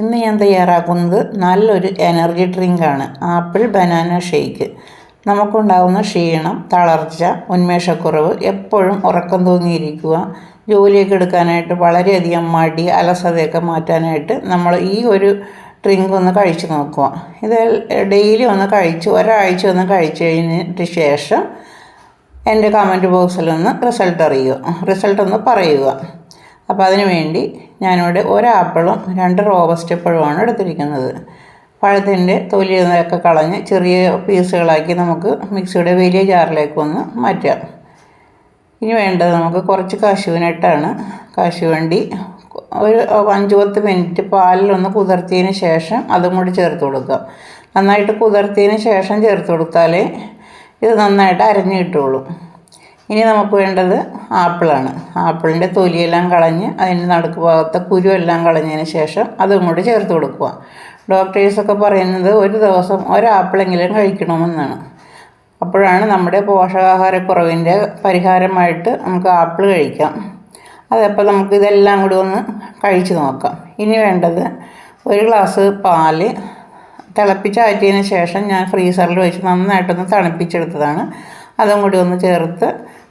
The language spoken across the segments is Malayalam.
ഇന്ന് ഞാൻ തയ്യാറാക്കുന്നത് നല്ലൊരു എനർജി ഡ്രിങ്കാണ് ആപ്പിൾ ബനാന ഷേക്ക് നമുക്കുണ്ടാകുന്ന ക്ഷീണം തളർച്ച ഉന്മേഷക്കുറവ് എപ്പോഴും ഉറക്കം തൂങ്ങിയിരിക്കുക ജോലിയൊക്കെ എടുക്കാനായിട്ട് വളരെയധികം മടി അലസതയൊക്കെ മാറ്റാനായിട്ട് നമ്മൾ ഈ ഒരു ഡ്രിങ്ക് ഒന്ന് കഴിച്ചു നോക്കുക. ഇത് ഡെയിലി ഒന്ന് കഴിച്ച് ഒരാഴ്ച ഒന്ന് കഴിച്ചു കഴിഞ്ഞിട്ട് ശേഷം എന്റെ കമന്റ് ബോക്സിൽ ഒന്ന് റിസൾട്ട് അറിയുക. റിസൾട്ട് ഒന്ന് പറയുക. അപ്പോൾ അതിന് വേണ്ടി ഞാനിവിടെ ഒരാപ്പിളും രണ്ട് റോബസ്റ്റ് പഴമാണ് എടുത്തിരിക്കുന്നത്. പഴത്തിന്റെ തൊലിയൊക്കെ കളഞ്ഞ് ചെറിയ പീസുകളാക്കി നമുക്ക് മിക്സിയുടെ വലിയ ജാറിലേക്ക് ഒന്ന് മാറ്റാം. ഇനി വേണ്ടത് നമുക്ക് കുറച്ച് കാശുവിനിട്ടാണ് കാശുവണ്ടി ഒരു അഞ്ച് പത്ത് മിനിറ്റ് പാലിലൊന്ന് കുതിർത്തിയതിന് ശേഷം അതും കൂടി ചേർത്ത് കൊടുക്കുക. നന്നായിട്ട് കുതിർത്തിയതിന് ശേഷം ചേർത്ത് കൊടുത്താലേ ഇത് നന്നായിട്ട് അരഞ്ഞ് കിട്ടുള്ളൂ ഇനി നമുക്ക് വേണ്ടത് ആപ്പിളാണ്. ആപ്പിളിന്റെ തൊലിയെല്ലാം കളഞ്ഞ് അതിന്റെ നടുക്ക് ഭാഗത്തെ കുരുവെല്ലാം കളഞ്ഞതിന് ശേഷം അതും കൂടി ചേർത്ത് കൊടുക്കുക. ഡോക്ടേഴ്സൊക്കെ പറയുന്നത് ഒരു ദിവസം ഒരാപ്പിളെങ്കിലും കഴിക്കണമെന്നാണ്. അപ്പോഴാണ് നമ്മുടെ പോഷകാഹാരക്കുറവിന്റെ പരിഹാരമായിട്ട് നമുക്ക് ആപ്പിൾ കഴിക്കാം. അതപ്പോൾ നമുക്ക് ഇതെല്ലാം കൂടി ഒന്ന് കഴിച്ചു നോക്കാം. ഇനി വേണ്ടത് ഒരു ഗ്ലാസ് പാൽ തിളപ്പിച്ചാറ്റിയതിന് ശേഷം ഞാൻ ഫ്രീസറിൽ വെച്ച് നന്നായിട്ടൊന്ന് തണുപ്പിച്ചെടുത്തതാണ്. അതും കൂടി ഒന്ന് ചേർത്ത്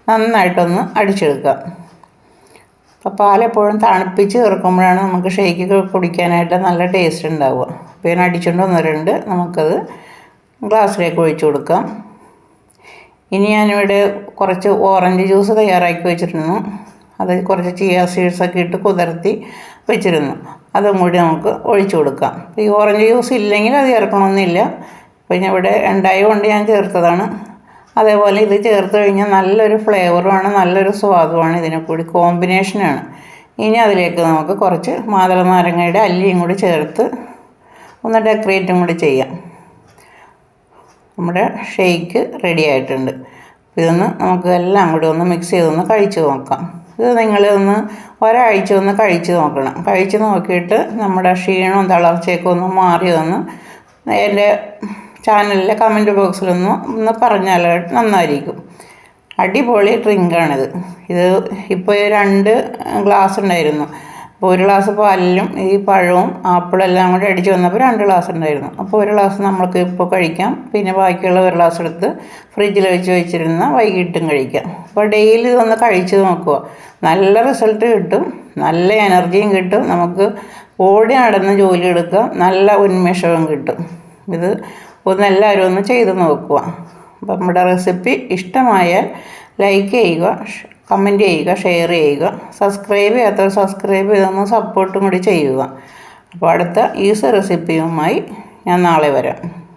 നന്നായിട്ടൊന്ന് അടിച്ചെടുക്കുക. അപ്പോൾ പാലെപ്പോഴും തണുപ്പിച്ച് ചേർക്കുമ്പോഴാണ് നമുക്ക് ഷേക്ക് കുടിക്കാനായിട്ട് നല്ല ടേസ്റ്റ് ഉണ്ടാവുക. അപ്പോൾ ഞാൻ അടിച്ചുകൊണ്ട് വന്നിട്ടുണ്ട് നമുക്കത് ഗ്ലാസ്സിലേക്ക് ഒഴിച്ചു കൊടുക്കാം. ഇനി ഞാനിവിടെ കുറച്ച് ഓറഞ്ച് ജ്യൂസ് തയ്യാറാക്കി വെച്ചിരുന്നു. അത് കുറച്ച് ചിയ സീഡ്സൊക്കെ ഇട്ട് കുതിർത്തി വെച്ചിരുന്നു. അതും കൂടി നമുക്ക് ഒഴിച്ചു കൊടുക്കാം. ഈ ഓറഞ്ച് ജ്യൂസ് ഇല്ലെങ്കിൽ അത് ചേർക്കണമെന്നില്ല. പിന്നെ ഇവിടെ ഉണ്ടായതുകൊണ്ട് ഞാൻ ചേർത്തതാണ്. അതേപോലെ ഇത് ചേർത്ത് കഴിഞ്ഞാൽ നല്ലൊരു ഫ്ലേവറുമാണ് നല്ലൊരു സ്വാദുമാണ് ഇതിനെ കൂടി കോമ്പിനേഷനാണ്. ഇനി അതിലേക്ക് നമുക്ക് കുറച്ച് മാതള നാരങ്ങയുടെ അല്ലിയും കൂടി ചേർത്ത് ഒന്ന് ഡെക്കറേറ്റും കൂടി ചെയ്യാം. നമ്മുടെ ഷേക്ക് റെഡി ആയിട്ടുണ്ട്. ഇതൊന്ന് നമുക്ക് എല്ലാം കൂടി ഒന്ന് മിക്സ് ചെയ്തൊന്ന് കഴിച്ച് നോക്കാം. ഇത് നിങ്ങൾ ഒന്ന് ഒരാഴ്ച ഒന്ന് കഴിച്ച് നോക്കണം. കഴിച്ച് നോക്കിയിട്ട് നമ്മുടെ ക്ഷീണവും തളർച്ചയൊക്കെ ഒന്ന് മാറിയതൊന്ന് എന്റെ ചാനലിലെ കമന്റ് ബോക്സിലൊന്ന് ഒന്ന് പറഞ്ഞാൽ നന്നായിരിക്കും. അടിപൊളി ഡ്രിങ്കാണിത് ഇത് ഇപ്പോൾ രണ്ട് ഗ്ലാസ് ഉണ്ടായിരുന്നു. അപ്പോൾ ഒരു ഗ്ലാസ് പാലിലും ഈ പഴവും ആപ്പിളും ആപ്പിളെല്ലാം കൂടി അടിച്ച് വന്നപ്പോൾ രണ്ട് ഗ്ലാസ് ഉണ്ടായിരുന്നു. അപ്പോൾ ഒരു ഗ്ലാസ് നമ്മൾക്ക് ഇപ്പോൾ കഴിക്കാം. പിന്നെ ബാക്കിയുള്ള ഒരു ഗ്ലാസ് എടുത്ത് ഫ്രിഡ്ജിൽ വെച്ച് വെച്ചിരുന്ന വൈകിട്ടും കഴിക്കാം. അപ്പോൾ ഡെയിലി ഇതൊന്ന് കഴിച്ച് നോക്കുക. നല്ല റിസൾട്ട് കിട്ടും. നല്ല എനർജിയും കിട്ടും. നമുക്ക് ഓടി നടന്ന് ജോലി എടുക്കാം. നല്ല ഉന്മേഷവും കിട്ടും. ഇത് ഒന്ന് എല്ലാവരും ഒന്ന് ചെയ്ത് നോക്കുക. അപ്പം നമ്മുടെ റെസിപ്പി ഇഷ്ടമായാൽ ലൈക്ക് ചെയ്യുക കമന്റ് ചെയ്യുക ഷെയർ ചെയ്യുക സബ്സ്ക്രൈബ് ചെയ്യാത്തവർ സബ്സ്ക്രൈബ് ചെയ്തൊന്ന് സപ്പോർട്ടും കൂടി ചെയ്യുക. അപ്പോൾ അടുത്ത ഈസി റെസിപ്പിയുമായി ഞാൻ നാളെ വരാം.